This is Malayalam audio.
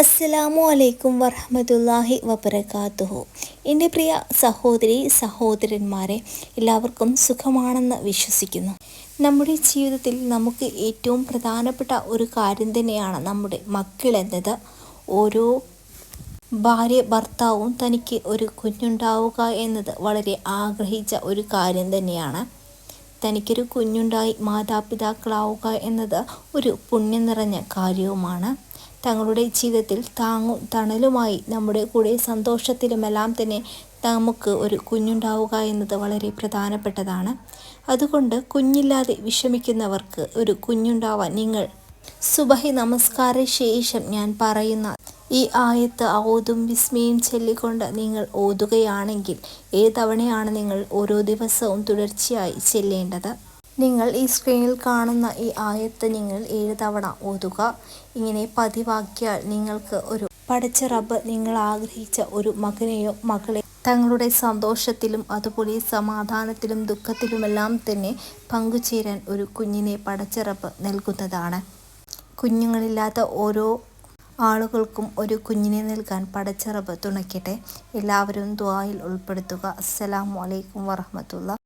അസ്സലാമു അലൈക്കും വറഹമത്തല്ലാഹി വബർക്കാത്തുഹു എന്റെ പ്രിയ സഹോദരി സഹോദരന്മാരെ എല്ലാവർക്കും സുഖമാണെന്ന് വിശ്വസിക്കുന്നു. നമ്മുടെ ജീവിതത്തിൽ നമുക്ക് ഏറ്റവും പ്രധാനപ്പെട്ട ഒരു കാര്യം തന്നെയാണ് നമ്മുടെ മക്കൾ എന്നത്. ഓരോ ഭാര്യ ഭർത്താവും തനിക്ക് ഒരു കുഞ്ഞുണ്ടാവുക എന്നത് വളരെ ആഗ്രഹിച്ച ഒരു കാര്യം തന്നെയാണ്. തനിക്കൊരു കുഞ്ഞുണ്ടായി മാതാപിതാക്കളാവുക എന്നത് ഒരു പുണ്യം നിറഞ്ഞ കാര്യവുമാണ്. തങ്ങളുടെ ജീവിതത്തിൽ താങ്ങും തണലുമായി നമ്മുടെ കൂടെ സന്തോഷത്തിലുമെല്ലാം തന്നെ നമുക്ക് ഒരു കുഞ്ഞുണ്ടാവുക എന്നത് വളരെ പ്രധാനപ്പെട്ടതാണ്. അതുകൊണ്ട് കുഞ്ഞില്ലാതെ വിഷമിക്കുന്നവർക്ക് ഒരു കുഞ്ഞുണ്ടാവാൻ നിങ്ങൾ സുബഹി നമസ്കാര ശേഷം ഞാൻ പറയുന്ന ഈ ആയത്ത് ഓതും വിസ്മയും ചൊല്ലിക്കൊണ്ട് നിങ്ങൾ ഓതുകയാണെങ്കിൽ ഏതവണയാണ് നിങ്ങൾ ഓരോ ദിവസവും തുടർച്ചയായി ചെല്ലേണ്ടത്? നിങ്ങൾ ഈ സ്ക്രീനിൽ കാണുന്ന ഈ ആയത്ത് നിങ്ങൾ ഏഴ് തവണ ഓതുക. ഇങ്ങനെ പതിവാക്കിയാൽ നിങ്ങൾക്ക് ഒരു പടച്ച റബ്ബ് നിങ്ങൾ ആഗ്രഹിച്ച ഒരു മകനെയോ മകളെ തങ്ങളുടെ സന്തോഷത്തിലും അതുപോലെ സമാധാനത്തിലും ദുഃഖത്തിലുമെല്ലാം തന്നെ പങ്കുചേരാൻ ഒരു കുഞ്ഞിനെ റബ്ബ് നൽകുന്നതാണ്. കുഞ്ഞുങ്ങളില്ലാത്ത ഓരോ ആളുകൾക്കും ഒരു കുഞ്ഞിനെ നൽകാൻ റബ്ബ് തുണയ്ക്കട്ടെ. എല്ലാവരും ദ്വായിൽ ഉൾപ്പെടുത്തുക. അസ്സലാമു അലൈക്കും വറഹമത്തുള്ള